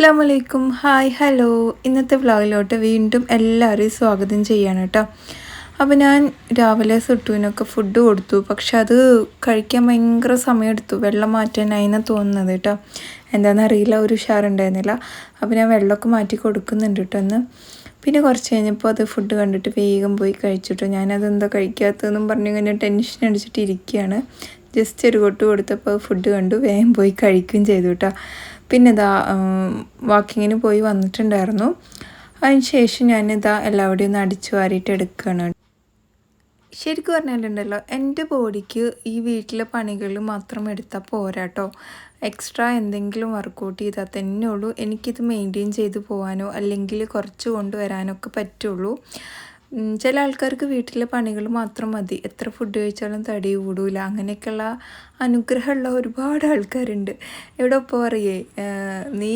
അസ്സാം വലൈക്കും hi hello. ഇന്നത്തെ വ്ളോഗിലോട്ട് വീണ്ടും എല്ലാവരെയും സ്വാഗതം ചെയ്യാണ് കേട്ടോ. അപ്പോൾ ഞാൻ രാവിലെ സുട്ടുവിനൊക്കെ ഫുഡ് കൊടുത്തു. പക്ഷെ അത് കഴിക്കാൻ ഭയങ്കര സമയമെടുത്തു വെള്ളം മാറ്റാനായിന്നാണ് തോന്നുന്നത് കേട്ടോ. എന്താണെന്നറിയില്ല ഒരു ഉഷാറുണ്ടായിരുന്നില്ല. അപ്പോൾ ഞാൻ വെള്ളമൊക്കെ മാറ്റി കൊടുക്കുന്നുണ്ട് കേട്ടോ ഒന്ന് പിന്നെ കുറച്ച് കഴിഞ്ഞപ്പോൾ അത് ഫുഡ് കണ്ടിട്ട് വേഗം പോയി കഴിച്ചിട്ടു. ഞാനതെന്താ കഴിക്കാത്തതെന്നും പറഞ്ഞു കഴിഞ്ഞാൽ ടെൻഷൻ അടിച്ചിട്ട് ഇരിക്കുകയാണ്. ജസ്റ്റ് ഒരു കൊട്ട് കൊടുത്തപ്പോൾ ഫുഡ് കണ്ടു. വേഗം പോയി കഴിക്കുകയും ചെയ്തു കേട്ടോ. പിന്നെ ഇതാ വാക്കിങ്ങിന് പോയി വന്നിട്ടുണ്ടായിരുന്നു. അതിന് ശേഷം ഞാനിതാ എല്ലാവരുടെയും ഒന്ന് അടിച്ചു വാരിയിട്ട് എടുക്കുകയാണ് ശരിക്കും പറഞ്ഞാലുണ്ടല്ലോ എന്റെ ബോഡിക്ക് ഈ വീട്ടിലെ പണികൾ മാത്രം എടുത്താൽ പോരാട്ടോ എക്സ്ട്രാ എന്തെങ്കിലും വർക്കൗട്ട് ചെയ്താൽ തന്നെ ഉള്ളൂ എനിക്കിത് മെയിന്റെയിൻ ചെയ്ത് പോകാനോ അല്ലെങ്കിൽ കുറച്ച് കൊണ്ടുവരാനോ ഒക്കെ പറ്റുള്ളൂ. ചില ആൾക്കാർക്ക് വീട്ടിലെ പണികൾ മാത്രം മതി. എത്ര ഫുഡ് കഴിച്ചാലും തടി കൂടൂല. അങ്ങനെയൊക്കെയുള്ള അനുഗ്രഹമുള്ള ഒരുപാട് ആൾക്കാരുണ്ട്. ഇവിടെ ഇപ്പോൾ പറയേ? നീ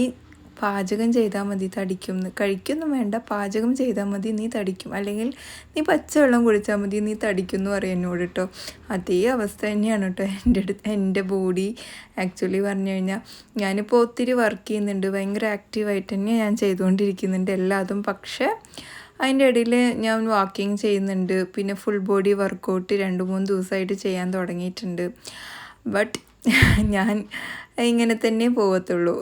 പാചകം ചെയ്താൽ മതി തടിക്കും. കഴിക്കൊന്നും വേണ്ട പാചകം ചെയ്താൽ മതി നീ തടിക്കും. അല്ലെങ്കിൽ നീ പച്ചവെള്ളം കുടിച്ചാൽ മതി നീ തടിക്കും എന്ന് പറയും എന്നോട് കേട്ടോ അതേ അവസ്ഥ തന്നെയാണ് കേട്ടോ എന്റെ അടുത്ത് എന്റെ ബോഡി. ആക്ച്വലി പറഞ്ഞു കഴിഞ്ഞാൽ ഞാനിപ്പോൾ ഒത്തിരി വർക്ക് ചെയ്യുന്നുണ്ട്. ഭയങ്കര ആക്റ്റീവായിട്ട് തന്നെ ഞാൻ ചെയ്തുകൊണ്ടിരിക്കുന്നുണ്ട് എല്ലാതും. പക്ഷേ അതിന്റെ ഇടയിൽ ഞാൻ വാക്കിംഗ് ചെയ്യുന്നുണ്ട്. പിന്നെ ഫുൾ ബോഡി വർക്കൗട്ട് രണ്ട് മൂന്ന് ദിവസമായിട്ട് ചെയ്യാൻ തുടങ്ങിയിട്ടുണ്ട്. ബട്ട് ഞാൻ ഇങ്ങനെ തന്നെ പോകത്തുള്ളൂ.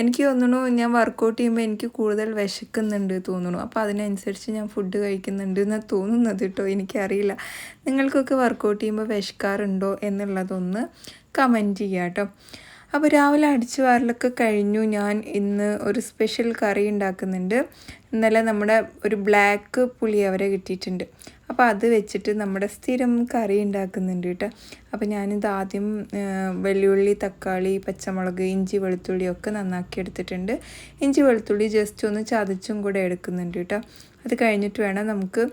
എനിക്ക് തോന്നുന്നു ഞാൻ വർക്കൗട്ട് ചെയ്യുമ്പോൾ എനിക്ക് കൂടുതൽ വിശക്കുന്നുണ്ട് തോന്നുന്നു. അപ്പോൾ അതിനനുസരിച്ച് ഞാൻ ഫുഡ് കഴിക്കുന്നുണ്ട് എന്ന് തോന്നുന്നത് കേട്ടോ എനിക്കറിയില്ല. നിങ്ങൾക്കൊക്കെ വർക്കൗട്ട് ചെയ്യുമ്പോൾ വിശക്കാറുണ്ടോ എന്നുള്ളതൊന്ന് കമന്റ് ചെയ്യാം കേട്ടോ അപ്പോൾ രാവിലെ അടിച്ചു വാരലൊക്കെ കഴിഞ്ഞു. ഞാൻ ഇന്ന് ഒരു സ്പെഷ്യൽ കറി ഉണ്ടാക്കുന്നുണ്ട്. ഇന്നലെ നമ്മുടെ ഒരു ബ്ലാക്ക് പുളിയവരെ കിട്ടിയിട്ടുണ്ട്. അപ്പോൾ അത് വെച്ചിട്ട് നമ്മുടെ സ്ഥിരം കറി ഉണ്ടാക്കുന്നുണ്ട് കേട്ടോ. അപ്പോൾ ഞാനിത് ആദ്യം വെള്ളിയുള്ളി തക്കാളി പച്ചമുളക് ഇഞ്ചി വെളുത്തുള്ളി ഒക്കെ നന്നാക്കി എടുത്തിട്ടുണ്ട്. ഇഞ്ചി വെളുത്തുള്ളി ജസ്റ്റ് ഒന്ന് ചതച്ചും കൂടെ എടുക്കുന്നുണ്ട് കേട്ടോ. അത് കഴിഞ്ഞിട്ട് വേണം നമുക്ക്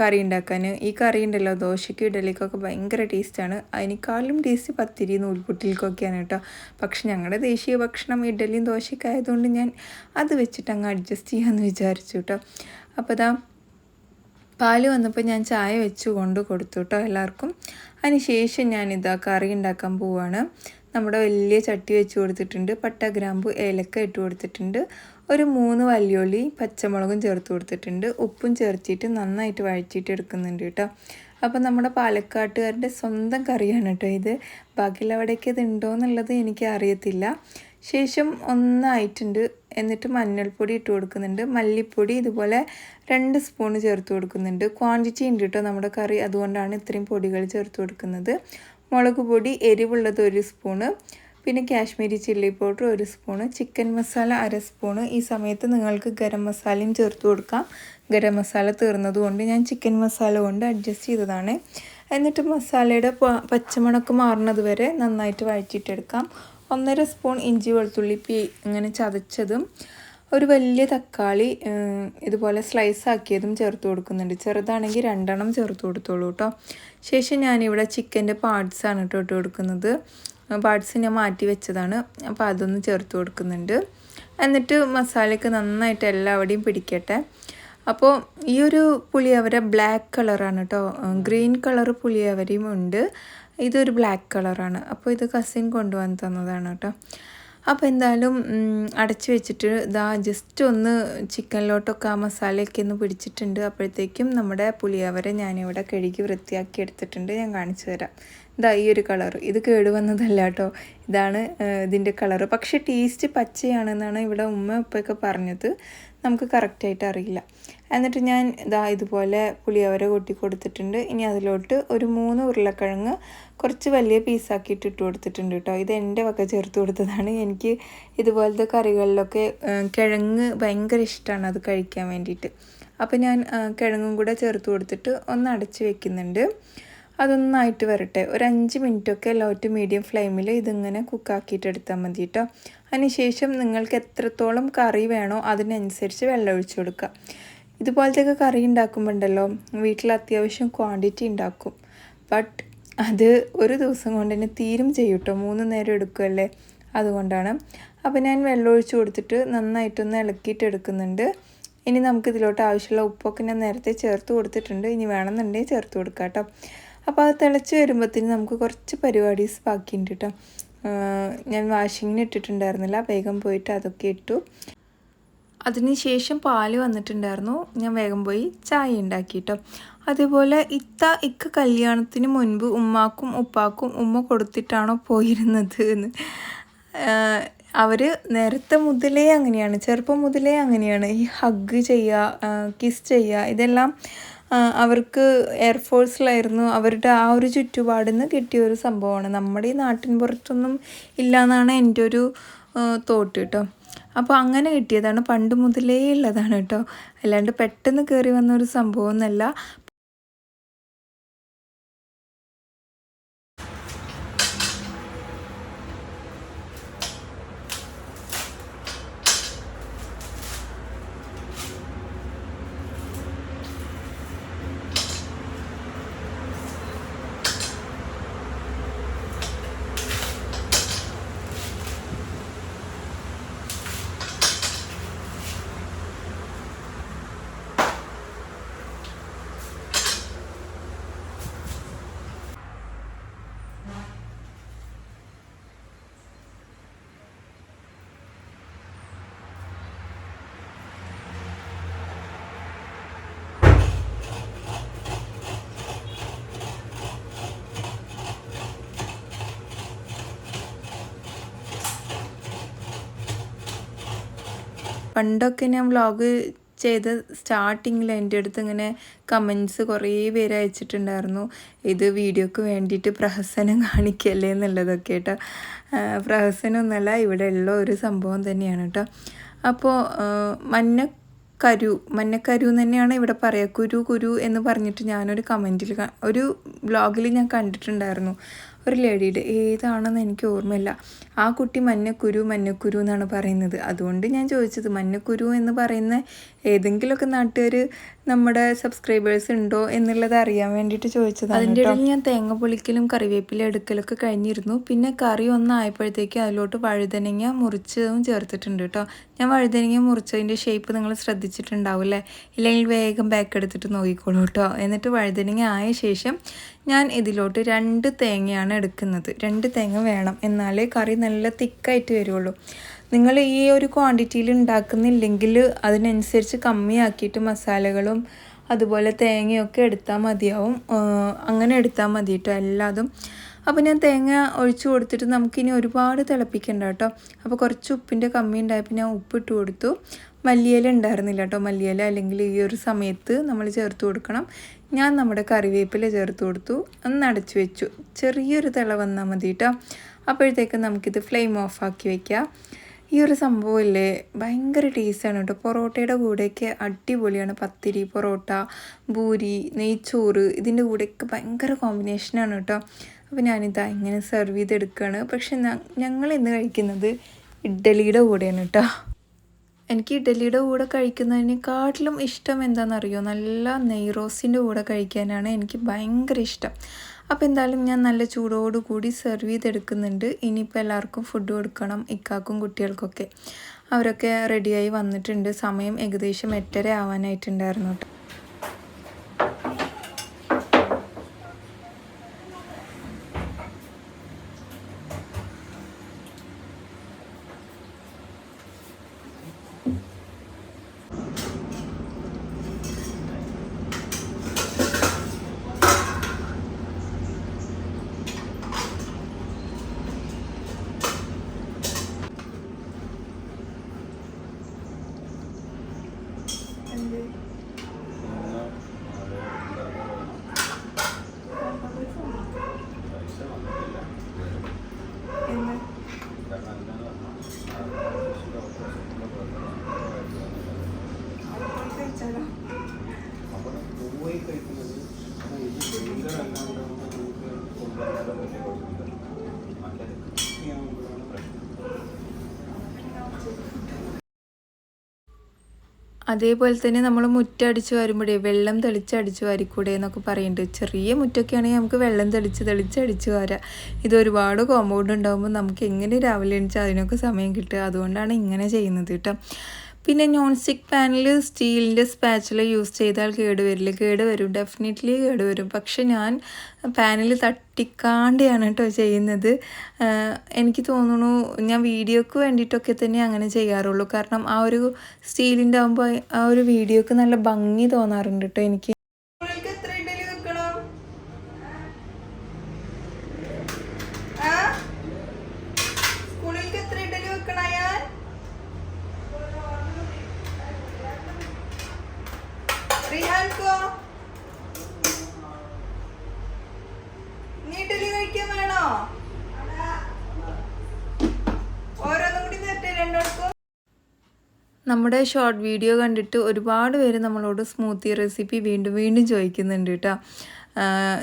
കറി ഉണ്ടാക്കാൻ. ഈ കറി ഉണ്ടല്ലോ ദോശയ്ക്കും ഇഡലിക്കൊക്കെ ഭയങ്കര ടേസ്റ്റാണ് അതിനേക്കാളും ടേസ്റ്റ് പത്തിരി നൂൽപുട്ടിൽക്കൊക്കെയാണ് കേട്ടോ. പക്ഷെ ഞങ്ങളുടെ ദേശീയ ഭക്ഷണം ഇഡലിയും ദോശയൊക്കെ ആയതുകൊണ്ട് ഞാൻ അത് വെച്ചിട്ട് അങ്ങ് അഡ്ജസ്റ്റ് ചെയ്യാമെന്ന് വിചാരിച്ചു കേട്ടോ. അപ്പോൾ ഇതാ പാൽ വന്നപ്പോൾ ഞാൻ ചായ വെച്ച് കൊണ്ട് കൊടുത്തു കേട്ടോ എല്ലാവർക്കും. അതിന് ശേഷം ഞാനിതാ കറി ഉണ്ടാക്കാൻ പോവുകയാണ് നമ്മുടെ വലിയ ചട്ടി വെച്ച് കൊടുത്തിട്ടുണ്ട്. പട്ട ഗ്രാമ്പു ഏലക്ക ഇട്ട് കൊടുത്തിട്ടുണ്ട്. ഒരു മൂന്ന് വല്യുള്ളി പച്ചമുളകും ചേർത്ത് കൊടുത്തിട്ടുണ്ട്. ഉപ്പും ചേർത്തിട്ട് നന്നായിട്ട് വഴറ്റിയിട്ട് എടുക്കുന്നുണ്ട് കേട്ടോ. അപ്പോൾ നമ്മുടെ പാലക്കാട്ടുകാരുടെ സ്വന്തം കറിയാണ് കേട്ടോ ഇത്. ബാക്കിയുള്ളവിടേക്ക് ഇത് ഉണ്ടോ എന്നുള്ളത് എനിക്ക് അറിയത്തില്ല. ശേഷം ഒന്നായിട്ടുണ്ട്. എന്നിട്ട് മഞ്ഞൾപ്പൊടി ഇട്ട് കൊടുക്കുന്നുണ്ട്. മല്ലിപ്പൊടി ഇതുപോലെ രണ്ട് സ്പൂൺ ചേർത്ത് കൊടുക്കുന്നുണ്ട്. ക്വാണ്ടിറ്റി ഉണ്ട് കേട്ടോ നമ്മുടെ കറി. അതുകൊണ്ടാണ് ഇത്രയും പൊടികൾ ചേർത്ത് കൊടുക്കുന്നത്. മുളക് പൊടി എരിവുള്ളത് ഒരു സ്പൂണ്. പിന്നെ കാശ്മീരി ചില്ലി പൗഡർ ഒരു സ്പൂണ് ചിക്കൻ മസാല അര സ്പൂണ് ഈ സമയത്ത് നിങ്ങൾക്ക് ഗരം മസാലയും ചേർത്ത് കൊടുക്കാം. ഗരം മസാല തീർന്നതുകൊണ്ട് ഞാൻ ചിക്കൻ മസാല കൊണ്ട് അഡ്ജസ്റ്റ് ചെയ്തതാണ്. എന്നിട്ട് മസാലയുടെ പച്ചമണക്ക് മാറുന്നത് വരെ നന്നായിട്ട് വഴറ്റിയിട്ടെടുക്കാം. ഒന്നര സ്പൂൺ ഇഞ്ചി വെളുത്തുള്ളി പി ഇങ്ങനെ ചതച്ചതും ഒരു വലിയ തക്കാളി ഇതുപോലെ സ്ലൈസ് ആക്കിയതും ചേർത്ത് കൊടുക്കുന്നുണ്ട്. ചെറുതാണെങ്കിൽ രണ്ടെണ്ണം ചേർത്ത് കൊടുത്തോളൂ കേട്ടോ ശേഷം ഞാനിവിടെ ചിക്കന്റെ പാർട്സാണ് കേട്ടോ ഇട്ട് കൊടുക്കുന്നത്. പാർട്സ് ഞാൻ മാറ്റി വെച്ചതാണ്. അപ്പോൾ അതൊന്ന് ചേർത്ത് കൊടുക്കുന്നുണ്ട്. എന്നിട്ട് മസാലയ്ക്ക് നന്നായിട്ട് എല്ലാവിടെയും പിടിക്കട്ടെ. അപ്പോൾ ഈ ഒരു പുളിയവര ബ്ലാക്ക് കളറാണ് കേട്ടോ ഗ്രീൻ കളർ പുളിയവരയും ഉണ്ട്. ഇതൊരു ബ്ലാക്ക് കളറാണ് അപ്പോൾ ഇത് കസിൻ കൊണ്ടുവന്ന് തന്നതാണ് കേട്ടോ അപ്പോൾ എന്തായാലും അടച്ചു വെച്ചിട്ട് ഇതാ ജസ്റ്റ് ഒന്ന് ചിക്കനിലോട്ടൊക്കെ ആ മസാലയൊക്കെ ഒന്ന് പിടിച്ചിട്ടുണ്ട്. അപ്പോഴത്തേക്കും നമ്മുടെ പുളിയവരെ ഞാനിവിടെ കഴുകി വൃത്തിയാക്കി എടുത്തിട്ടുണ്ട്. ഞാൻ കാണിച്ചു തരാം. ഇതാ ഈ ഒരു കളർ ഇത് കേടുവന്നതല്ല കേട്ടോ ഇതാണ് ഇതിന്റെ കളറ് പക്ഷേ ടേസ്റ്റ് പച്ചയാണെന്നാണ് ഇവിടെ ഉമ്മ ഉപ്പയൊക്കെ പറഞ്ഞത്. നമുക്ക് കറക്റ്റായിട്ട് അറിയില്ല. എന്നിട്ട് ഞാൻ ഇതാ ഇതുപോലെ പുളിയവര കൊട്ടി കൊടുത്തിട്ടുണ്ട്. ഇനി അതിലോട്ട് ഒരു മൂന്ന് ഉരുളക്കിഴങ്ങ് കുറച്ച് വലിയ പീസാക്കിയിട്ട് ഇട്ട് കൊടുത്തിട്ടുണ്ട് കേട്ടോ ഇത് എന്റെ വക ചേർത്ത് കൊടുത്തതാണ്. എനിക്ക് ഇതുപോലത്തെ കറികളിലൊക്കെ കിഴങ്ങ് ഭയങ്കര ഇഷ്ടമാണ് അത് കഴിക്കാൻ വേണ്ടിയിട്ട്. അപ്പോൾ ഞാൻ കിഴങ്ങും കൂടെ ചേർത്ത് കൊടുത്തിട്ട് ഒന്ന് അടച്ച് വെക്കുന്നുണ്ട്. അതൊന്നായിട്ട് വരട്ടെ. ഒരു അഞ്ച് മിനിറ്റൊക്കെ ലോ ടു മീഡിയം ഫ്ലെയിമിൽ ഇതിങ്ങനെ കുക്കാക്കിയിട്ട് എടുത്താൽ മതി കേട്ടോ അതിനുശേഷം നിങ്ങൾക്ക് എത്രത്തോളം കറി വേണോ അതിനനുസരിച്ച് വെള്ളം ഒഴിച്ചു കൊടുക്കുക. ഇതുപോലത്തെയൊക്കെ കറി ഉണ്ടാക്കുമ്പോൾ ഉണ്ടല്ലോ വീട്ടിൽ അത്യാവശ്യം ക്വാണ്ടിറ്റി ഉണ്ടാക്കും. ബട്ട് അത് ഒരു ദിവസം കൊണ്ട് തന്നെ തീരും ചെയ്യും കേട്ടോ മൂന്ന് നേരം എടുക്കുമല്ലേ അതുകൊണ്ടാണ്. അപ്പോൾ ഞാൻ വെള്ളം ഒഴിച്ച് കൊടുത്തിട്ട് നന്നായിട്ടൊന്ന് ഇളക്കിയിട്ട് എടുക്കുന്നുണ്ട്. ഇനി നമുക്ക് ഇതിലോട്ട് ആവശ്യമുള്ള ഉപ്പൊക്കെ ഞാൻ നേരത്തെ ചേർത്ത് കൊടുത്തിട്ടുണ്ട്. ഇനി വേണമെന്നുണ്ടെങ്കിൽ ചേർത്ത് കൊടുക്കാം കേട്ടോ അപ്പോൾ അത് തിളച്ച് വരുമ്പോഴത്തേന് നമുക്ക് കുറച്ച് പരിപാടീസ് ബാക്കിയുണ്ട് കേട്ടോ ഞാൻ വാഷിങ്ങിന് ഇട്ടിട്ടുണ്ടായിരുന്നില്ല. വേഗം പോയിട്ട് അതൊക്കെ ഇട്ടു. അതിനുശേഷം പാൽ വന്നിട്ടുണ്ടായിരുന്നു. ഞാൻ വേഗം പോയി ചായ ഉണ്ടാക്കി കേട്ടോ അതേപോലെ ഇത്ത ഇക്ക കല്യാണത്തിന് മുൻപ് ഉമ്മാക്കും ഉപ്പാക്കും ഉമ്മ കൊടുത്തിട്ടാണോ പോയിരുന്നത് എന്ന്. അവർ നേരത്തെ മുതലേ അങ്ങനെയാണ്. ചെറുപ്പം മുതലേ അങ്ങനെയാണ്. ഈ ഹഗ് ചെയ്യുക കിസ് ചെയ്യുക ഇതെല്ലാം അവർക്ക് എയർഫോഴ്സിലായിരുന്നു അവരുടെ ആ ഒരു ചുറ്റുപാടിൽ നിന്ന് കിട്ടിയ ഒരു സംഭവമാണ്. നമ്മുടെ ഈ നാട്ടിൻ പുറത്തൊന്നും ഇല്ല എന്നാണ് എന്റെ ഒരു തോട്ട് കേട്ടോ അപ്പോൾ അങ്ങനെ കിട്ടിയതാണ്. പണ്ട് മുതലേ ഉള്ളതാണ് കേട്ടോ അല്ലാണ്ട് പെട്ടെന്ന് കയറി വന്ന ഒരു സംഭവമൊന്നുമല്ല പണ്ടൊക്കെ ഞാൻ വ്ളോഗ് ചെയ്ത സ്റ്റാർട്ടിങ്ങിൽ എന്റെ അടുത്ത് ഇങ്ങനെ കമൻസ് കുറേ പേര് അയച്ചിട്ടുണ്ടായിരുന്നു. ഇത് വീഡിയോക്ക് വേണ്ടിയിട്ട് പ്രഹസനം കാണിക്കല്ലേ എന്നുള്ളതൊക്കെ കേട്ടോ. പ്രഹസനമൊന്നുമല്ല ഇവിടെ ഉള്ള ഒരു സംഭവം തന്നെയാണ് കേട്ടോ. അപ്പോൾ മഞ്ഞ കരു മഞ്ഞക്കരു തന്നെയാണ് ഇവിടെ പറയുക കുരു കുരു എന്ന് പറഞ്ഞിട്ട് ഞാനൊരു കമന്റിൽ ഒരു ബ്ലോഗിൽ ഞാൻ കണ്ടിട്ടുണ്ടായിരുന്നു. ഒരു ലേഡിയുടെ ഏതാണെന്ന് എനിക്ക് ഓർമ്മയില്ല. ആ കുട്ടി മഞ്ഞക്കുരു മഞ്ഞക്കുരു എന്നാണ് പറയുന്നത്. അതുകൊണ്ട് ഞാൻ ചോദിച്ചത് മഞ്ഞക്കുരു എന്ന് പറയുന്ന ഏതെങ്കിലുമൊക്കെ നാട്ടുകാർ നമ്മുടെ സബ്സ്ക്രൈബേഴ്സ് ഉണ്ടോ എന്നുള്ളത് അറിയാൻ വേണ്ടിയിട്ട് ചോദിച്ചത് അതിന്റെ ഇടയിൽ ഞാൻ തേങ്ങ പൊളിക്കലും കറിവേപ്പില എടുക്കലൊക്കെ കഴിഞ്ഞിരുന്നു. പിന്നെ കറി ഒന്നായപ്പോഴത്തേക്ക് അതിലോട്ട് വഴുതനങ്ങ മുറിച്ചതും ചേർത്തിട്ടുണ്ട് കേട്ടോ. ഞാൻ വഴുതനങ്ങ മുറിച്ചതിന്റെ ഷേപ്പ് നിങ്ങൾ ശ്രദ്ധിച്ചിട്ടുണ്ടാവില്ലേ ഇല്ലെങ്കിൽ വേഗം ബാക്ക് എടുത്തിട്ട് നോക്കിക്കോളൂ കേട്ടോ. എന്നിട്ട് വഴുതനങ്ങ ആയ ശേഷം ഞാൻ ഇതിലോട്ട് രണ്ട് തേങ്ങയാണ് എടുക്കുന്നത്. രണ്ട് തേങ്ങ വേണം. എന്നാലേ കറി നല്ല തിക്കായിട്ട് വരുള്ളൂ. നിങ്ങൾ ഈ ഒരു ക്വാണ്ടിറ്റിയിൽ ഉണ്ടാക്കുന്നില്ലെങ്കിൽ അതിനനുസരിച്ച് കമ്മിയാക്കിയിട്ട് മസാലകളും അതുപോലെ തേങ്ങയൊക്കെ എടുത്താൽ മതിയാവും. അങ്ങനെ എടുത്താൽ മതി കേട്ടോ എല്ലാതും. അപ്പോൾ ഞാൻ തേങ്ങ ഒഴിച്ചു കൊടുത്തിട്ട് നമുക്കിനി ഒരുപാട് തിളപ്പിക്കണ്ട കേട്ടോ. അപ്പോൾ കുറച്ച് ഉപ്പിന്റെ കമ്മി ഉണ്ടായപ്പോൾ ഞാൻ ഉപ്പിട്ട് കൊടുത്തു. മല്ലിയില ഉണ്ടായിരുന്നില്ല കേട്ടോ. മല്ലിയില അല്ലെങ്കിൽ ഈ ഒരു സമയത്ത് നമ്മൾ ചേർത്ത് കൊടുക്കണം. ഞാൻ നമ്മുടെ കറിവേപ്പില ചേർത്ത് കൊടുത്തു. ഒന്ന് അടച്ചു വെച്ചു. ചെറിയൊരു തിള വന്നാൽ മതി കേട്ടോ അപ്പോഴത്തേക്ക് നമുക്കിത് ഫ്ലെയിം ഓഫാക്കി വയ്ക്കാം ഈ ഒരു സംഭവമില്ലേ ഭയങ്കര ടേസ്റ്റാണ് കേട്ടോ. പൊറോട്ടയുടെ കൂടെയൊക്കെ അടിപൊളിയാണ്. പത്തിരി പൊറോട്ട ഭൂരി നെയ്ച്ചോറ് ഇതിന്റെ കൂടെയൊക്കെ ഭയങ്കര കോമ്പിനേഷനാണ് കേട്ടോ. അപ്പോൾ ഞാനിതാ ഇങ്ങനെ സെർവ് ചെയ്തെടുക്കുകയാണ് പക്ഷെ ഞങ്ങൾ ഇന്ന് കഴിക്കുന്നത് ഇഡ്ഡലിയുടെ കൂടെയാണ് കേട്ടോ. എനിക്ക് ഇഡലിയുടെ കൂടെ കഴിക്കുന്നതിനെക്കാട്ടിലും ഇഷ്ടം എന്താണെന്നറിയോ? നല്ല നെയ്റോസിന്റെ കൂടെ കഴിക്കാനാണ് എനിക്ക് ഭയങ്കര ഇഷ്ടം. അപ്പോൾ എന്തായാലും ഞാൻ നല്ല ചൂടോട് കൂടി സെർവ് ചെയ്തെടുക്കുന്നുണ്ട്. ഇനിയിപ്പോൾ എല്ലാവർക്കും ഫുഡ് കൊടുക്കണം ഇക്കാക്കും കുട്ടികൾക്കൊക്കെ. അവരൊക്കെ റെഡിയായി വന്നിട്ടുണ്ട്. സമയം ഏകദേശം എട്ടര ആവാനായിട്ടുണ്ടായിരുന്നു കേട്ടോ. അതേപോലെ തന്നെ നമ്മൾ മുറ്റടിച്ച് വരുമ്പോഴേ വെള്ളം തെളിച്ച് അടിച്ച് വാരിക്കൂടെ എന്നൊക്കെ പറയുന്നുണ്ട് ചെറിയ മുറ്റൊക്കെ ആണെങ്കിൽ നമുക്ക് വെള്ളം തെളിച്ച് തെളിച്ച് അടിച്ച് വാരാം. ഇത് ഒരുപാട് കോമ്പൗണ്ട് ഉണ്ടാകുമ്പോൾ നമുക്ക് എങ്ങനെ രാവിലെ എണിച്ചാൽ അതിനൊക്കെ സമയം കിട്ടുക. അതുകൊണ്ടാണ് ഇങ്ങനെ ചെയ്യുന്നത് കേട്ടോ. പിന്നെ നോൺ സ്റ്റിക്ക് പാനിൽ സ്റ്റീലിന്റെ സ്പാച്ചിൽ യൂസ് ചെയ്താൽ കേടുവരില്ല കേടുവരും ഡെഫിനറ്റ്ലി കേടുവരും പക്ഷെ ഞാൻ പാനിൽ തട്ടിക്കാണ്ടാണ് കേട്ടോ ചെയ്യുന്നത്. എനിക്ക് തോന്നുന്നു ഞാൻ വീഡിയോക്ക് വേണ്ടിയിട്ടൊക്കെ തന്നെ അങ്ങനെ ചെയ്യാറുള്ളൂ. കാരണം ആ ഒരു സ്റ്റീലിന്റെ ആകുമ്പോൾ ആ ഒരു വീഡിയോക്ക് നല്ല ഭംഗി തോന്നാറുണ്ട് കേട്ടോ എനിക്ക് എത്ര ഇഡലി വെക്കണം സ്കൂളിലേക്ക് എത്ര ഇഡലി വെക്കണ ഞാൻ റിഹാൻകോ നീ ഇഡലി കഴിക്കാൻ വേണോ ഓരോന്നും കൂടി തരട്ടെ രണ്ടോർക്കും നമ്മുടെ ഷോർട്ട് വീഡിയോ കണ്ടിട്ട് ഒരുപാട് പേര് നമ്മളോട് സ്മൂത്തി റെസിപ്പി വീണ്ടും വീണ്ടും ചോദിക്കുന്നുണ്ട് കേട്ടോ.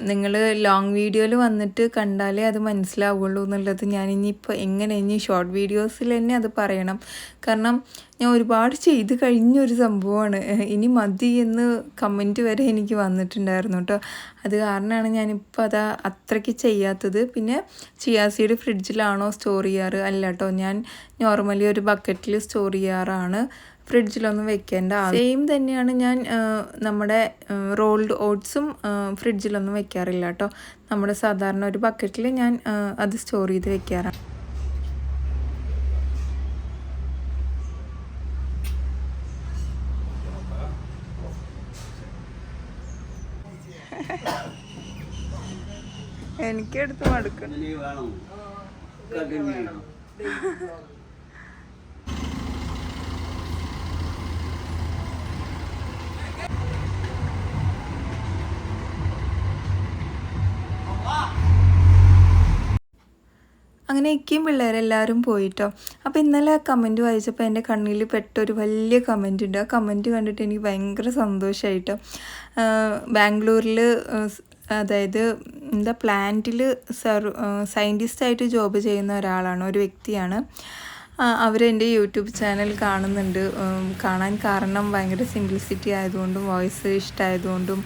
നിങ്ങൾ ലോങ് വീഡിയോയിൽ വന്നിട്ട് കണ്ടാലേ അത് മനസ്സിലാവുള്ളൂ എന്നുള്ളത് ഞാൻ ഇനിയിപ്പോൾ എങ്ങനെ ഇനി ഷോർട്ട് വീഡിയോസിൽ തന്നെ അത് പറയണം. കാരണം ഞാൻ ഒരുപാട് ചെയ്ത് കഴിഞ്ഞൊരു സംഭവമാണ്. ഇനി മതി എന്ന് കമന്റ് വരെ എനിക്ക് വന്നിട്ടുണ്ടായിരുന്നു കേട്ടോ അത് കാരണമാണ് ഞാനിപ്പോൾ അത് അത്രയ്ക്ക് ചെയ്യാത്തത്. പിന്നെ ചിയാസിയുടെ ഫ്രിഡ്ജിലാണോ സ്റ്റോർ ചെയ്യാറ്? അല്ല കേട്ടോ ഞാൻ നോർമലി ഒരു ബക്കറ്റിൽ സ്റ്റോർ ചെയ്യാറാണ്. ഫ്രിഡ്ജിലൊന്നും വെക്കേണ്ട സെയിം തന്നെയാണ് ഞാൻ നമ്മുടെ റോൾഡ് ഓട്സും ഫ്രിഡ്ജിലൊന്നും വെക്കാറില്ല കേട്ടോ നമ്മുടെ സാധാരണ ഒരു ബക്കറ്റിൽ ഞാൻ അത് സ്റ്റോർ ചെയ്ത് വെക്കാറാണ്. എനിക്കെടുത്ത് മടുക്കണം അങ്ങനെ ഇക്കയും പിള്ളേരെല്ലാവരും പോയിട്ടോ. അപ്പോൾ ഇന്നലെ കമന്റ് വായിച്ചപ്പോൾ എന്റെ കണ്ണിൽ പെട്ടൊരു വലിയ കമന്റ് ഉണ്ട്. ആ കമന്റ് കണ്ടിട്ട് എനിക്ക് ഭയങ്കര സന്തോഷമായിട്ടോ ബാംഗ്ലൂരിൽ അതായത് എന്താ പ്ലാന്റിൽ സർ സയന്റിസ്റ്റായിട്ട് ജോബ് ചെയ്യുന്ന ഒരാളാണ് ഒരു വ്യക്തിയാണ്. അവരെന്റെ യൂട്യൂബ് ചാനൽ കാണുന്നുണ്ട്. കാണാൻ കാരണം ഭയങ്കര സിംപ്ലിസിറ്റി ആയതുകൊണ്ടും വോയിസ് ഇഷ്ടമായതുകൊണ്ടും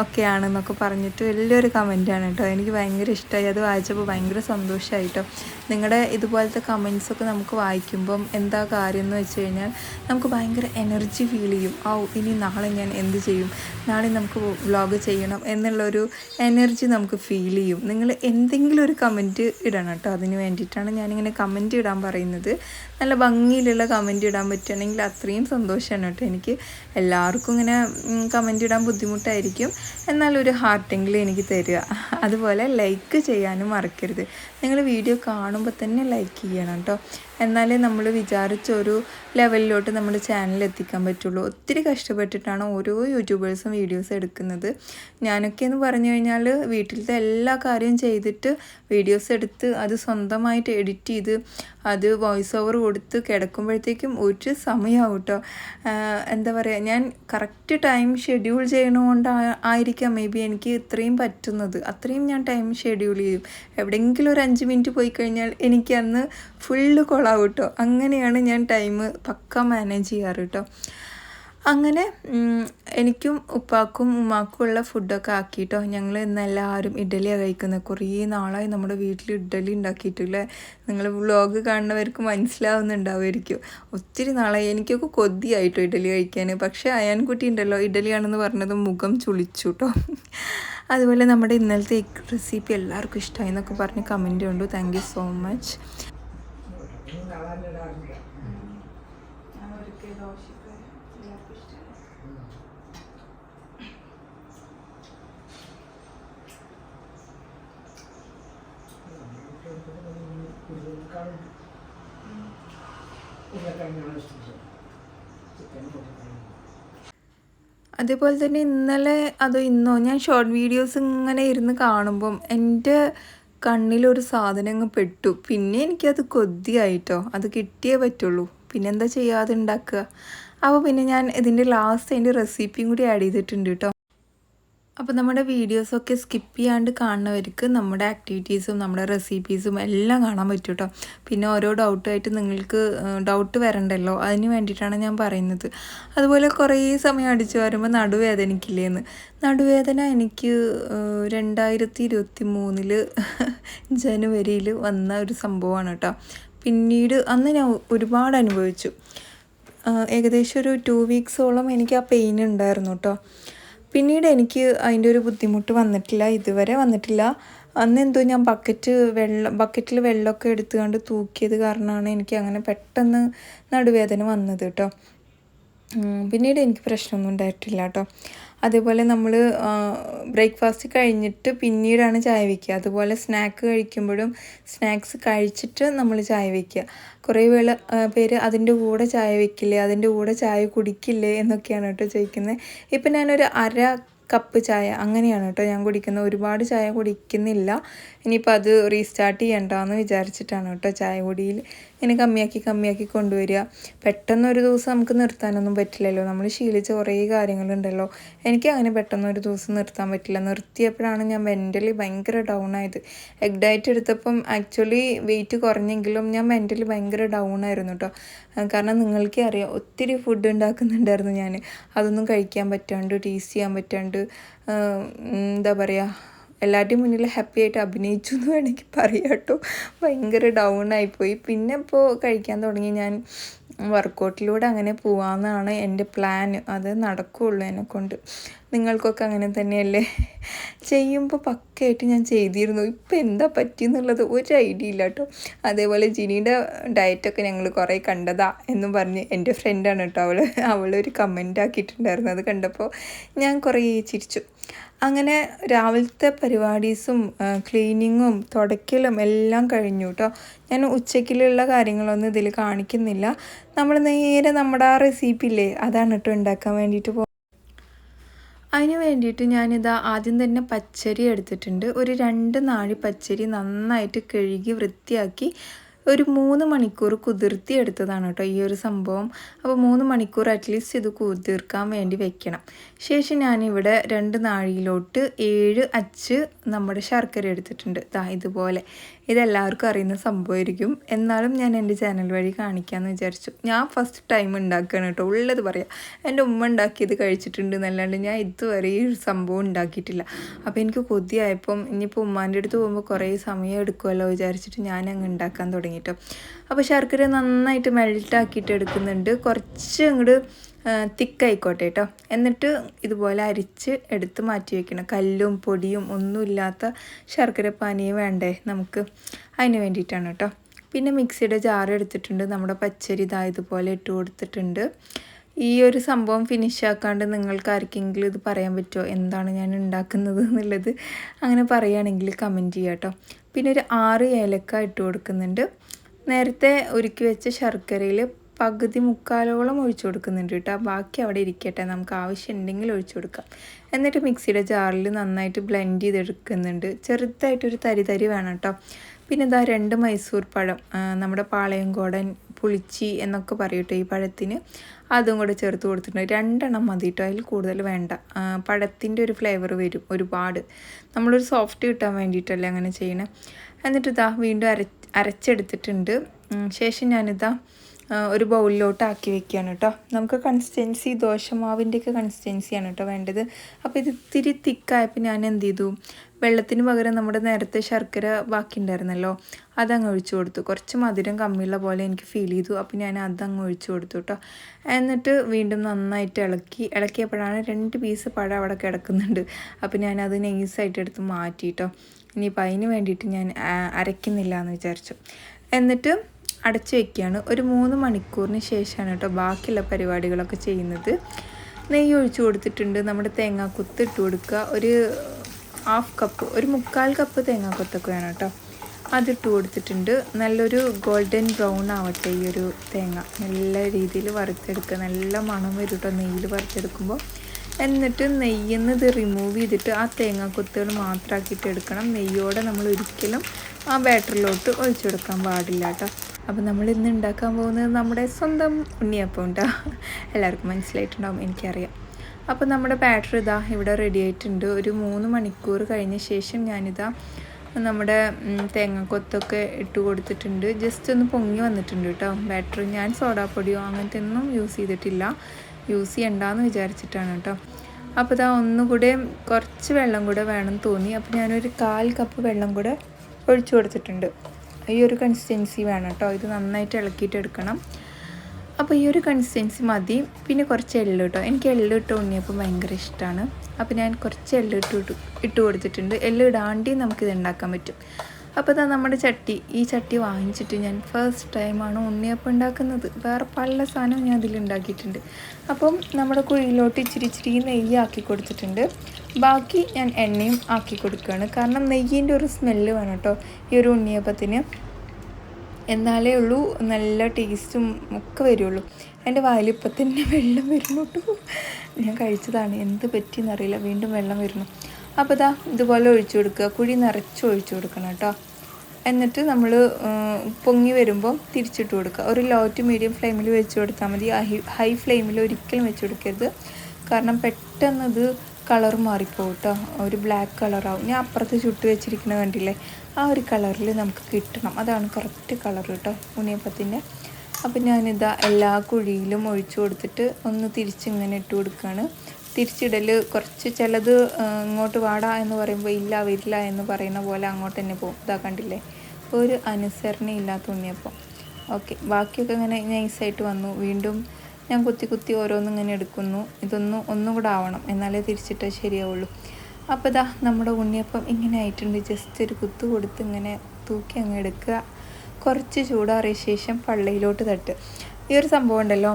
ഒക്കെയാണെന്നൊക്കെ പറഞ്ഞിട്ട് വലിയൊരു കമന്റാണ് കേട്ടോ. എനിക്ക് ഭയങ്കര ഇഷ്ടമായി അത് വായിച്ചപ്പോൾ ഭയങ്കര സന്തോഷമായി കേട്ടോ. നിങ്ങളുടെ ഇതുപോലത്തെ കമൻസൊക്കെ നമുക്ക് വായിക്കുമ്പം എന്താ കാര്യം എന്ന് വെച്ച് കഴിഞ്ഞാൽ നമുക്ക് ഭയങ്കര എനർജി ഫീൽ ചെയ്യും. ഔ ഇനി നാളെ ഞാൻ എന്ത് ചെയ്യും? നാളെ നമുക്ക് വ്ളോഗ് ചെയ്യണം എന്നുള്ളൊരു എനർജി നമുക്ക് ഫീൽ ചെയ്യും. നിങ്ങൾ എന്തെങ്കിലും ഒരു കമന്റ് ഇടണം കേട്ടോ. അതിന് വേണ്ടിയിട്ടാണ് ഞാനിങ്ങനെ കമന്റ് ഇടാൻ പറയുന്നത്. നല്ല ഭംഗിയിലുള്ള കമന്റ് ഇടാൻ പറ്റുകയാണെങ്കിൽ അത്രയും സന്തോഷമാണ് കേട്ടോ. എനിക്ക് എല്ലാവർക്കും ഇങ്ങനെ കമന്റ് ഇടാൻ ബുദ്ധിമുട്ടായിരിക്കും. എന്നാൽ ഒരു ഹാർട്ടെങ്കിലും എനിക്ക് തരിക. അതുപോലെ ലൈക്ക് ചെയ്യാനും മറക്കരുത്. നിങ്ങൾ വീഡിയോ കാണുമ്പോൾ തന്നെ ലൈക്ക് ചെയ്യണം കേട്ടോ എന്നാലേ നമ്മൾ വിചാരിച്ച ഒരു ലെവലിലോട്ട് നമ്മുടെ ചാനൽ എത്തിക്കാൻ പറ്റുള്ളൂ. ഒത്തിരി കഷ്ടപ്പെട്ടിട്ടാണ് ഓരോ യൂട്യൂബേഴ്സും വീഡിയോസ് എടുക്കുന്നത്. ഞാനൊക്കെ എന്ന് പറഞ്ഞു കഴിഞ്ഞാൽ വീട്ടിലത്തെ എല്ലാ കാര്യവും ചെയ്തിട്ട് വീഡിയോസ് എടുത്ത് അത് സ്വന്തമായിട്ട് എഡിറ്റ് ചെയ്ത് അത് വോയിസ് ഓവർ കൊടുത്ത് കിടക്കുമ്പോഴത്തേക്കും ഒരു സമയമാവും കേട്ടോ എന്താ പറയുക ഞാൻ കറക്റ്റ് ടൈം ഷെഡ്യൂൾ ചെയ്യണതുകൊണ്ട് ആയിരിക്കാം മേ ബി എനിക്ക് ഇത്രയും പറ്റുന്നത്. അത്രയും ഞാൻ ടൈം ഷെഡ്യൂൾ ചെയ്യും. എവിടെയെങ്കിലും ഒരു അഞ്ച് മിനിറ്റ് പോയി കഴിഞ്ഞാൽ എനിക്ക് അന്ന് ഫുള്ള് കൊളാവും കേട്ടോ അങ്ങനെയാണ് ഞാൻ ടൈം പക്ക മാനേജ് ചെയ്യാറ് കേട്ടോ അങ്ങനെ എനിക്കും ഉപ്പാക്കും ഉമ്മാക്കും ഉള്ള ഫുഡൊക്കെ ആക്കിയിട്ടോ ഞങ്ങൾ ഇന്ന് എല്ലാവരും ഇഡലിയാണ് കഴിക്കുന്നത് കുറേ നാളായി നമ്മുടെ വീട്ടിൽ ഇഡലി ഉണ്ടാക്കിയിട്ടില്ലേ നിങ്ങൾ വ്ളോഗ് കാണുന്നവർക്ക് മനസ്സിലാവുന്നുണ്ടാവുമായിരിക്കും. ഒത്തിരി നാളായി. എനിക്കൊക്കെ കൊതിയായിട്ടോ ഇഡലി കഴിക്കാൻ പക്ഷേ അയാൻകുട്ടി ഉണ്ടല്ലോ ഇഡലിയാണെന്ന് പറഞ്ഞത് മുഖം ചുളിച്ചു കേട്ടോ അതുപോലെ നമ്മുടെ ഇന്നലത്തെ റെസിപ്പി എല്ലാവർക്കും ഇഷ്ടമായി എന്നൊക്കെ പറഞ്ഞ് കമന്റ് ഉണ്ട് താങ്ക് സോ മച്ച് അതേപോലെ തന്നെ ഇന്നലെ അതോ ഇന്നോ ഞാൻ ഷോർട്ട് വീഡിയോസ് ഇങ്ങനെ ഇരുന്ന് കാണുമ്പം എന്റെ കണ്ണിലൊരു സാധനം അങ്ങ് പെട്ടു. പിന്നെ എനിക്കത് കൊതിയായിട്ടോ. അത് കിട്ടിയേ പറ്റുള്ളൂ. പിന്നെന്താ ചെയ്യാതെ ഉണ്ടാക്കുക? അപ്പോൾ പിന്നെ ഞാൻ ഇതിന്റെ ലാസ്റ്റ് അതിന്റെ റെസിപ്പിയും കൂടി ആഡ് ചെയ്തിട്ടുണ്ട് കേട്ടോ അപ്പോൾ നമ്മുടെ വീഡിയോസൊക്കെ സ്കിപ്പ് ചെയ്യാണ്ട് കാണുന്നവർക്ക് നമ്മുടെ ആക്ടിവിറ്റീസും നമ്മുടെ റെസിപ്പീസും എല്ലാം കാണാൻ പറ്റും കേട്ടോ പിന്നെ ഓരോ ഡൗട്ടായിട്ട് നിങ്ങൾക്ക് ഡൗട്ട് വരണ്ടല്ലോ? അതിന് വേണ്ടിയിട്ടാണ് ഞാൻ പറയുന്നത്. അതുപോലെ കുറേ സമയം അടിച്ചു വരുമ്പോൾ നടുവേദനയ്ക്കില്ലേന്ന്. നടുവേദന എനിക്ക് രണ്ടായിരത്തി ഇരുപത്തി മൂന്നിൽ ജനുവരിയിൽ വന്ന ഒരു സംഭവമാണ് കേട്ടോ പിന്നീട് അന്ന് ഞാൻ ഒരുപാട് അനുഭവിച്ചു. ഏകദേശം ഒരു ടു വീക്സോളം എനിക്ക് ആ പെയിൻ ഉണ്ടായിരുന്നു കേട്ടോ പിന്നീട് എനിക്ക് അതിന്റെ ഒരു ബുദ്ധിമുട്ട് വന്നിട്ടില്ല ഇതുവരെ വന്നിട്ടില്ല. അന്ന് എന്തോ ഞാൻ ബക്കറ്റ് വെള്ളം ബക്കറ്റിൽ വെള്ളമൊക്കെ എടുത്തുകൊണ്ട് തൂക്കിയത് കാരണമാണ് എനിക്ക് അങ്ങനെ പെട്ടെന്ന് നടുവേദന വന്നത് കേട്ടോ. പിന്നീട് എനിക്ക് പ്രശ്നമൊന്നും ഉണ്ടായിട്ടില്ല കേട്ടോ. അതേപോലെ നമ്മൾ ബ്രേക്ക്ഫാസ്റ്റ് കഴിഞ്ഞിട്ട് പിന്നീടാണ് ചായ വയ്ക്കുക അതുപോലെ സ്നാക്ക് കഴിക്കുമ്പോഴും സ്നാക്സ് കഴിച്ചിട്ട് നമ്മൾ ചായ വയ്ക്കുക കുറേ വേള പേര് അതിന്റെ കൂടെ ചായ വയ്ക്കില്ലേ അതിന്റെ കൂടെ ചായ കുടിക്കില്ലേ എന്നൊക്കെയാണ് കേട്ടോ ചോദിക്കുന്നത് ഇപ്പം ഞാനൊരു അര കപ്പ് ചായ അങ്ങനെയാണ് കേട്ടോ ഞാൻ കുടിക്കുന്നത്. ഒരുപാട് ചായ കുടിക്കുന്നില്ല. ഇനിയിപ്പോൾ അത് റീസ്റ്റാർട്ട് ചെയ്യണ്ടെന്ന് വിചാരിച്ചിട്ടാണ് കേട്ടോ ചായ കുടിയിൽ ഇങ്ങനെ കമ്മിയാക്കി കമ്മിയാക്കി കൊണ്ടുവരിക. പെട്ടെന്ന് ഒരു ദിവസം നമുക്ക് നിർത്താനൊന്നും പറ്റില്ലല്ലോ. നമ്മൾ ശീലിച്ച കുറേ കാര്യങ്ങളുണ്ടല്ലോ. എനിക്ക് അങ്ങനെ പെട്ടെന്ന് ഒരു ദിവസം നിർത്താൻ പറ്റില്ല. നിർത്തിയപ്പോഴാണ് ഞാൻ മെന്റലി ഭയങ്കര ഡൗൺ ആയത്. എഗ് ഡയറ്റ് എടുത്തപ്പം ആക്ച്വലി വെയിറ്റ് കുറഞ്ഞെങ്കിലും ഞാൻ മെന്റലി ഭയങ്കര ഡൗൺ ആയിരുന്നു കേട്ടോ കാരണം നിങ്ങൾക്ക് അറിയാം ഒത്തിരി ഫുഡ് ഉണ്ടാക്കുന്നുണ്ടായിരുന്നു ഞാൻ അതൊന്നും കഴിക്കാൻ പറ്റാണ്ട് ടേസ്റ്റ് ചെയ്യാൻ പറ്റാണ്ട് എന്താ പറയുക എല്ലാവരുടെയും മുന്നിൽ ഹാപ്പി ആയിട്ട് അഭിനയിച്ചു എന്ന് വേണമെങ്കിൽ പറയാം കേട്ടോ. ഭയങ്കര ഡൗൺ ആയിപ്പോയി. പിന്നെ ഇപ്പോൾ കഴിക്കാൻ തുടങ്ങി. ഞാൻ വർക്കൗട്ടിലൂടെ അങ്ങനെ പോവാമെന്നാണ് എന്റെ പ്ലാൻ അത് നടക്കുകയുള്ളൂ എന്നെക്കൊണ്ട്. നിങ്ങൾക്കൊക്കെ അങ്ങനെ തന്നെയല്ലേ? ചെയ്യുമ്പോൾ പക്കയായിട്ട് ഞാൻ ചെയ്തിരുന്നു. ഇപ്പം എന്താ പറ്റിയെന്നുള്ളത് ഒരു ഐഡിയ ഇല്ല കേട്ടോ. അതേപോലെ ജിനിയുടെ ഡയറ്റൊക്കെ ഞങ്ങൾ കുറേ കണ്ടതാ എന്നും പറഞ്ഞ് എന്റെ ഫ്രണ്ടാണ് കേട്ടോ അവൾ അവളൊരു കമന്റ് ആക്കിയിട്ടുണ്ടായിരുന്നു. അത് കണ്ടപ്പോൾ ഞാൻ കുറേ ചിരിച്ചു. അങ്ങനെ രാവിലത്തെ പരിപാടീസും ക്ലീനിങ്ങും തുടയ്ക്കലും എല്ലാം കഴിഞ്ഞു കേട്ടോ ഞാൻ ഉച്ചയ്ക്കിലുള്ള കാര്യങ്ങളൊന്നും ഇതിൽ കാണിക്കുന്നില്ല. നമ്മൾ നേരെ നമ്മുടെ ആ റെസിപ്പി ഇല്ലേ അതാണ് കേട്ടോ ഉണ്ടാക്കാൻ വേണ്ടിയിട്ട് പോ അതിന് വേണ്ടിയിട്ട് ഞാനിതാ ആദ്യം തന്നെ പച്ചരി എടുത്തിട്ടുണ്ട്. ഒരു രണ്ട് നാഴി പച്ചരി നന്നായിട്ട് കഴുകി വൃത്തിയാക്കി ഒരു മൂന്ന് മണിക്കൂർ കുതിർത്തി എടുത്തതാണ് കേട്ടോ ഈ ഒരു സംഭവം. അപ്പോൾ മൂന്ന് മണിക്കൂർ അറ്റ്ലീസ്റ്റ് ഇത് കുതിർക്കാൻ വേണ്ടി വെക്കണം. ശേഷം ഞാനിവിടെ രണ്ട് നാഴിയിലോട്ട് ഏഴ് അച്ച് നമ്മുടെ ശർക്കര എടുത്തിട്ടുണ്ട്. ദാ ഇതുപോലെ. ഇതെല്ലാവർക്കും അറിയുന്ന സംഭവമായിരിക്കും. എന്നാലും ഞാൻ എന്റെ ചാനൽ വഴി കാണിക്കാമെന്ന് വിചാരിച്ചു. ഞാൻ ഫസ്റ്റ് ടൈം ഉണ്ടാക്കുകയാണ് കേട്ടോ. ഉള്ളത് പറയാം. എന്റെ ഉമ്മ ഉണ്ടാക്കിയത് കഴിച്ചിട്ടുണ്ട് എന്നല്ലാണ്ട് ഞാൻ ഇതുവരെ ഈ സംഭവം ഉണ്ടാക്കിയിട്ടില്ല. അപ്പോൾ എനിക്ക് കൊതിയായപ്പം ഇനിയിപ്പോൾ ഉമ്മാന്റെ അടുത്ത് പോകുമ്പോൾ കുറേ സമയം എടുക്കുമല്ലോ വിചാരിച്ചിട്ട് ഞാൻ അങ്ങ് ഉണ്ടാക്കാൻ തുടങ്ങിയിട്ടോ അപ്പോൾ ശർക്കര നന്നായിട്ട് മെൽട്ടാക്കിയിട്ട് എടുക്കുന്നുണ്ട്. കുറച്ച് അങ്ങോട്ട് തിക്കായിക്കോട്ടെ കേട്ടോ എന്നിട്ട് ഇതുപോലെ അരിച്ച് എടുത്ത് മാറ്റി വെക്കണം. കല്ലും പൊടിയും ഒന്നുമില്ലാത്ത ശർക്കര പാനീയം വേണ്ടേ നമുക്ക്? അതിന് വേണ്ടിയിട്ടാണ് കേട്ടോ പിന്നെ മിക്സിയുടെ ജാർ എടുത്തിട്ടുണ്ട്. നമ്മുടെ പച്ചരി ഇതാ ഇതുപോലെ ഇട്ട് കൊടുത്തിട്ടുണ്ട്. ഈ ഒരു സംഭവം ഫിനിഷ് ആക്കാണ്ട് നിങ്ങൾക്ക് ആർക്കെങ്കിലും ഇത് പറയാൻ പറ്റുമോ എന്താണ് ഞാൻ ഉണ്ടാക്കുന്നത് എന്നുള്ളത്? അങ്ങനെ പറയുകയാണെങ്കിൽ കമന്റ് ചെയ്യാം കേട്ടോ പിന്നെ ഒരു ആറ് ഏലക്ക ഇട്ട് കൊടുക്കുന്നുണ്ട്. നേരത്തെ ഒരുക്കി വെച്ച ശർക്കരയിൽ പകുതി മുക്കാലോളം ഒഴിച്ചു കൊടുക്കുന്നുണ്ട് കേട്ടോ. ബാക്കി അവിടെ ഇരിക്കട്ടെ. നമുക്ക് ആവശ്യമുണ്ടെങ്കിൽ ഒഴിച്ചു കൊടുക്കാം. എന്നിട്ട് മിക്സിയുടെ ജാറിൽ നന്നായിട്ട് ബ്ലെൻഡ് ചെയ്തെടുക്കുന്നുണ്ട്. ചെറുതായിട്ടൊരു തരി തരി വേണം കേട്ടോ. പിന്നെ ഇതാ രണ്ട് മൈസൂർ പഴം. നമ്മുടെ പാളയംകോടൻ പുളിച്ചി എന്നൊക്കെ പറയട്ടെ ഈ പഴത്തിന്. അതും കൂടെ ചേർത്ത് കൊടുത്തിട്ടുണ്ട്. രണ്ടെണ്ണം മതി കേട്ടോ. അതിൽ കൂടുതൽ വേണ്ട. പഴത്തിന്റെ ഒരു ഫ്ലേവർ വരും ഒരുപാട്. നമ്മളൊരു സോഫ്റ്റ് കിട്ടാൻ വേണ്ടിയിട്ടല്ലേ അങ്ങനെ ചെയ്യണേ. എന്നിട്ട് ഇതാ വീണ്ടും അര അരച്ചെടുത്തിട്ടുണ്ട്. ശേഷം ഞാനിതാ ഒരു ബൗളിലോട്ട് ആക്കി വെക്കുകയാണ് കേട്ടോ. നമുക്ക് കൺസിസ്റ്റൻസി ദോശമാവിന്റെയൊക്കെ കൺസിസ്റ്റൻസിയാണ് കേട്ടോ വേണ്ടത്. അപ്പോൾ ഇത് ഇത്തിരി തിക്കായപ്പോൾ ഞാൻ എന്ത് ചെയ്തു? വെള്ളത്തിന് പകരം നമ്മുടെ നേരത്തെ ശർക്കര ബാക്കി ഉണ്ടായിരുന്നല്ലോ അതങ്ങ് ഒഴിച്ചു കൊടുത്തു. കുറച്ച് മധുരം കമ്മിയുള്ള പോലെ എനിക്ക് ഫീൽ ചെയ്തു. അപ്പോൾ ഞാൻ അതങ്ങ് ഒഴിച്ചു കൊടുത്തു കേട്ടോ. എന്നിട്ട് വീണ്ടും നന്നായിട്ട് ഇളക്കി. ഇളക്കിയപ്പോഴാണ് രണ്ട് പീസ് പഴം അവിടെ കിടക്കുന്നുണ്ട്. അപ്പോൾ അത് നൈസായിട്ട് എടുത്ത് മാറ്റി കേട്ടോ. ഇനിയിപ്പോൾ അതിന് വേണ്ടിയിട്ട് ഞാൻ അരയ്ക്കുന്നില്ല എന്ന് വിചാരിച്ചു. എന്നിട്ട് അടച്ചു വെക്കുകയാണ്. ഒരു മൂന്ന് മണിക്കൂറിന് ശേഷമാണ് കേട്ടോ ബാക്കിയുള്ള പരിപാടികളൊക്കെ ചെയ്യുന്നത്. നെയ്യ് ഒഴിച്ചു കൊടുത്തിട്ടുണ്ട്. നമ്മുടെ തേങ്ങാക്കൊത്ത് ഇട്ട് കൊടുക്കുക. ഒരു ഹാഫ് കപ്പ് ഒരു മുക്കാൽ കപ്പ് തേങ്ങാക്കൊത്തൊക്കെ വേണം കേട്ടോ അതിട്ട് കൊടുത്തിട്ടുണ്ട്. നല്ലൊരു ഗോൾഡൻ ബ്രൗൺ ആവട്ടെ ഈ ഒരു തേങ്ങ. നല്ല രീതിയിൽ വറുത്തെടുക്കുക. നല്ല മണം വരും കേട്ടോ നെയ്യിൽ വറുത്തെടുക്കുമ്പോൾ. എന്നിട്ട് നെയ്യിൽ നിന്ന് ഇത് റിമൂവ് ചെയ്തിട്ട് ആ തേങ്ങാക്കൊത്തുകൾ മാത്രമാക്കിയിട്ട് എടുക്കണം. നെയ്യോടെ നമ്മൾ ഒരിക്കലും ആ ബാറ്ററിലോട്ട് ഒഴിച്ചു കൊടുക്കാൻ പാടില്ല കേട്ടോ. അപ്പോൾ നമ്മൾ ഇന്ന് ഉണ്ടാക്കാൻ പോകുന്നത് നമ്മുടെ സ്വന്തം ഉണ്ണിയപ്പം കേട്ടോ എല്ലാവർക്കും മനസ്സിലായിട്ടുണ്ടാവും എനിക്കറിയാം. അപ്പോൾ നമ്മുടെ ബാറ്റർ ഇതാ ഇവിടെ റെഡി ആയിട്ടുണ്ട്. ഒരു മൂന്ന് മണിക്കൂർ കഴിഞ്ഞ ശേഷം ഞാനിതാ നമ്മുടെ തേങ്ങക്കൊത്തൊക്കെ ഇട്ട് കൊടുത്തിട്ടുണ്ട്. ജസ്റ്റ് ഒന്ന് പൊങ്ങി വന്നിട്ടുണ്ട് കേട്ടോ ബാറ്ററി ഞാൻ സോഡാപ്പൊടിയോ അങ്ങനത്തെ ഒന്നും യൂസ് ചെയ്തിട്ടില്ല. യൂസ് ചെയ്യണ്ടെന്ന് വിചാരിച്ചിട്ടാണ് കേട്ടോ അപ്പോൾ ഇതാ ഒന്നുകൂടെ കുറച്ച് വെള്ളം കൂടെ വേണം തോന്നി. അപ്പോൾ ഞാനൊരു കാൽ കപ്പ് വെള്ളം കൂടെ ഒഴിച്ചു കൊടുത്തിട്ടുണ്ട്. ഈ ഒരു കൺസിസ്റ്റൻസി വേണം കേട്ടോ ഇത് നന്നായിട്ട് ഇളക്കിയിട്ട് എടുക്കണം അപ്പോൾ ഈ ഒരു കൺസിസ്റ്റൻസി മതി. പിന്നെ കുറച്ച് എള്ള് കേട്ടോ എനിക്ക് എള്ള് ഇട്ട് ഉണ്ണിയപ്പം ഭയങ്കര ഇഷ്ടമാണ് അപ്പോൾ ഞാൻ കുറച്ച് എള്ള് ഇട്ട് ഇട്ട് കൊടുത്തിട്ടുണ്ട്. എള്ള് ഇടാണ്ടി നമുക്കിത് ഉണ്ടാക്കാൻ പറ്റും. അപ്പോൾ ഇതാ നമ്മുടെ ചട്ടി. ഈ ചട്ടി വാങ്ങിച്ചിട്ട് ഞാൻ ഫസ്റ്റ് ടൈമാണ് ഉണ്ണിയപ്പം ഉണ്ടാക്കുന്നത് വേറെ പല സാധനവും ഞാൻ അതിൽ ഉണ്ടാക്കിയിട്ടുണ്ട് അപ്പം നമ്മുടെ കുഴിയിലോട്ട് ഇച്ചിരി ഇച്ചിരി നെയ്യാക്കി കൊടുത്തിട്ടുണ്ട്. ബാക്കി ഞാൻ എണ്ണയും ആക്കി കൊടുക്കുകയാണ്. കാരണം നെയ്യിന്റെ ഒരു സ്മെല്ല് വേണം കേട്ടോ ഈ ഒരു ഉണ്ണിയപ്പത്തിന്. എന്നാലേ ഉള്ളൂ നല്ല ടേസ്റ്റും ഒക്കെ വരുള്ളൂ. എന്റെ ഇപ്പം തന്നെ വെള്ളം വരുന്നു കേട്ടോ ഞാൻ കഴിച്ചതാണ്. എന്ത് പറ്റിയെന്നറിയില്ല വീണ്ടും വെള്ളം വരുന്നു. അപ്പോൾ ഇതാ ഇതുപോലെ ഒഴിച്ചു കൊടുക്കുക. കുഴി നിറച്ച് ഒഴിച്ചു കൊടുക്കണം കേട്ടോ എന്നിട്ട് നമ്മൾ പൊങ്ങി വരുമ്പോൾ തിരിച്ചിട്ട് കൊടുക്കുക. ഒരു ലോ ടു മീഡിയം ഫ്ലെയിമിൽ വെച്ച് കൊടുത്താൽ മതി. ഹൈ ഫ്ലെയിമിൽ ഒരിക്കലും വെച്ച് കൊടുക്കരുത്. കാരണം പെട്ടെന്ന് ഇത് കളർ മാറിപ്പോകും കേട്ടോ ഒരു ബ്ലാക്ക് കളറാവും ഞാൻ അപ്പുറത്ത് ചുട്ട് വെച്ചിരിക്കുന്നത് കണ്ടില്ലേ? ആ ഒരു കളറിൽ നമുക്ക് കിട്ടണം. അതാണ് കറക്റ്റ് കളർ കേട്ടോ ഉണ്ണിയപ്പത്തിന്റെ. അപ്പം ഞാനിതാ എല്ലാ കുഴിയിലും ഒഴിച്ചു കൊടുത്തിട്ട് ഒന്ന് തിരിച്ചിങ്ങനെ ഇട്ട് കൊടുക്കുകയാണ് തിരിച്ചിടൽ കുറച്ച് ചിലത് ഇങ്ങോട്ട് വാടാ എന്ന് പറയുമ്പോൾ ഇല്ല വരില്ല എന്ന് പറയുന്ന പോലെ അങ്ങോട്ട് തന്നെ പോകും. ഇതാ കണ്ടില്ലേ? ഒരു അനുസരണയില്ലാത്ത ഉണ്ണിയപ്പം. ഓക്കെ ബാക്കിയൊക്കെ ഇങ്ങനെ നൈസായിട്ട് വന്നു. വീണ്ടും ഞാൻ കുത്തി കുത്തി ഓരോന്നും ഇങ്ങനെ എടുക്കുന്നു. ഇതൊന്നും ഒന്നും കൂടെ ആവണം. എന്നാലേ തിരിച്ചിട്ടേ ശരിയാവുള്ളൂ. അപ്പോൾ ഇതാ നമ്മുടെ ഉണ്ണിയപ്പം ഇങ്ങനെ ആയിട്ടുണ്ട്. ജസ്റ്റ് ഒരു കുത്ത് കൊടുത്ത് ഇങ്ങനെ തൂക്കി അങ്ങ് എടുക്കുക. കുറച്ച് ചൂടാറിയ ശേഷം പള്ളിയിലോട്ട് തട്ട്. ഈ ഒരു സംഭവം ഉണ്ടല്ലോ.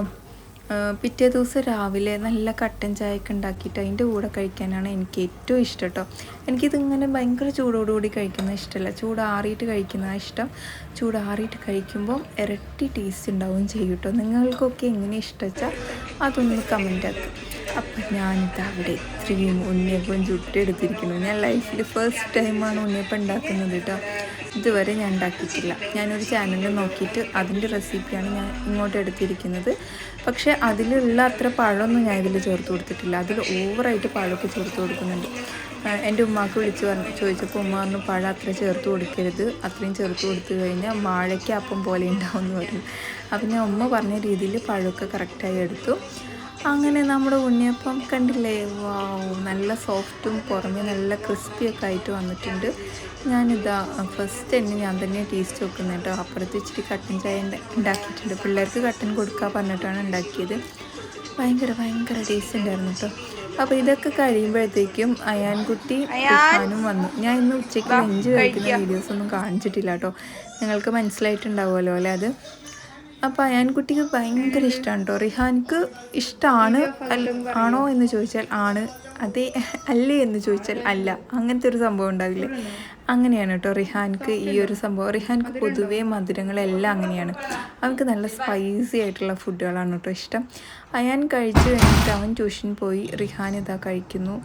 പിറ്റേ ദിവസം രാവിലെ നല്ല കട്ടൻ ചായയൊക്കെ ഉണ്ടാക്കിയിട്ട് അതിന്റെ കൂടെ കഴിക്കാനാണ് എനിക്ക് ഏറ്റവും ഇഷ്ടം കേട്ടോ എനിക്കിതിങ്ങനെ ഭയങ്കര ചൂടോടുകൂടി കഴിക്കുന്ന ഇഷ്ടമല്ല ചൂടാറിയിട്ട് കഴിക്കുന്ന ഇഷ്ടം. ചൂടാറിയിട്ട് കഴിക്കുമ്പോൾ ഇരട്ടി ടേസ്റ്റ് ഉണ്ടാവും ചെയ്യും കേട്ടോ നിങ്ങൾക്കൊക്കെ എങ്ങനെ ഇഷ്ടം വെച്ചാൽ അതൊന്ന് കമന്റ് ആക്കുക അപ്പം ഞാനിത് അവിടെ ഇത്രയും ഉണ്ണിയപ്പം ചുട്ടെടുത്തിരിക്കുന്നു. ഞാൻ ലൈഫിൽ ഫസ്റ്റ് ടൈമാണ് ഉണ്ണിയപ്പം ഉണ്ടാക്കുന്നത് കേട്ടോ. ഇതുവരെ ഞാൻ ഉണ്ടാക്കിയിട്ടില്ല. ഞാനൊരു ചാനലിൽ നോക്കിയിട്ട് അതിന്റെ റെസിപ്പിയാണ് ഞാൻ ഇങ്ങോട്ട് എടുത്തിരിക്കുന്നത്. പക്ഷേ അതിലുള്ള അത്ര പഴമൊന്നും ഞാൻ ഇതിൽ ചേർത്ത് കൊടുത്തിട്ടില്ല. അതിൽ ഓവറായിട്ട് പഴമൊക്കെ ചേർത്ത് കൊടുക്കുന്നുണ്ട്. എന്റെ ഉമ്മാക്ക് വിളിച്ച് പറഞ്ഞു ചോദിച്ചപ്പോൾ ഉമ്മ പറഞ്ഞു പഴം അത്ര ചേർത്ത് കൊടുക്കരുത്. അത്രയും ചേർത്ത് കൊടുത്തു കഴിഞ്ഞാൽ വാഴയ്ക്ക് അപ്പം പോലെ ഉണ്ടാവും എന്ന് പറഞ്ഞു. അപ്പം ഞാൻ ഉമ്മ പറഞ്ഞ രീതിയിൽ പഴമൊക്കെ കറക്റ്റായി എടുത്തു. അങ്ങനെ നമ്മുടെ ഉണ്ണിയപ്പം കണ്ടില്ലേ? വാവ് നല്ല സോഫ്റ്റും പുറമെ നല്ല ക്രിസ്പിയൊക്കെ ആയിട്ട് വന്നിട്ടുണ്ട്. ഞാനിതാ ഫസ്റ്റ് തന്നെ ഞാൻ തന്നെ ടേസ്റ്റ് നോക്കുന്നത് കേട്ടോ. അപ്പുറത്ത് ഇച്ചിരി കട്ടൻ ചായ ഉണ്ട- ഉണ്ടാക്കിയിട്ടുണ്ട് പിള്ളേർക്ക് കട്ടൻ കൊടുക്കാൻ പറഞ്ഞിട്ടാണ് ഉണ്ടാക്കിയത് ഭയങ്കര ഭയങ്കര ടേസ്റ്റ് ഉണ്ടായിരുന്നു കേട്ടോ. അപ്പോൾ ഇതൊക്കെ കഴിയുമ്പോഴത്തേക്കും അയാൻകുട്ടി ഞാനും വന്നു. ഞാൻ ഇന്ന് ഉച്ചയ്ക്ക് ലഞ്ച് കഴിക്കുന്ന വീഡിയോസ് ഒന്നും കാണിച്ചിട്ടില്ല കേട്ടോ. നിങ്ങൾക്ക് മനസ്സിലായിട്ടുണ്ടാവുമല്ലോ അല്ലേ അത്? അപ്പോൾ അയാൻകുട്ടിക്ക് ഭയങ്കര ഇഷ്ടമാണ് കേട്ടോ റിഹാൻക്ക് ഇഷ്ടമാണ് ആണോ എന്ന് ചോദിച്ചാൽ ആണ്. അതെ അല്ലേ എന്ന് ചോദിച്ചാൽ അല്ല. അങ്ങനത്തെ ഒരു സംഭവം ഉണ്ടാവില്ലേ? അങ്ങനെയാണ് കേട്ടോ റിഹാൻക്ക് ഈ ഒരു സംഭവം. റിഹാൻക്ക് പൊതുവേ മധുരങ്ങളെല്ലാം അങ്ങനെയാണ്. അവൻക്ക് നല്ല സ്പൈസി ആയിട്ടുള്ള ഫുഡുകളാണ് കേട്ടോ ഇഷ്ടം. അയാൻ കഴിച്ചു കഴിഞ്ഞിട്ട് അവൻ ട്യൂഷൻ പോയി. റിഹാൻ ഇതാ കഴിക്കുന്നു.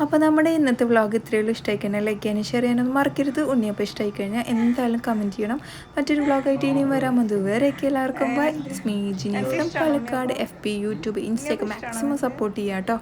അപ്പോൾ നമ്മുടെ ഇന്നത്തെ വ്ളോഗ് ഇത്രയുള്ളൂ ഇഷ്ടമായിക്കഴിഞ്ഞാൽ ലൈക്ക് ചെയ്യാനും ഷെയർ ചെയ്യാനും മറക്കരുത്. ഉണ്ണിയപ്പം ഇഷ്ടമായി കഴിഞ്ഞാൽ എന്തായാലും കമന്റ് ചെയ്യണം. മറ്റൊരു വ്ളോഗായിട്ട് ഇനിയും വരാം. അതുവരെയൊക്കെ എല്ലാവർക്കും bye സ്മീ Jini from Palakkad F B YouTube ഇൻസ്റ്റയൊക്കെ maximum support ചെയ്യാം കേട്ടോ.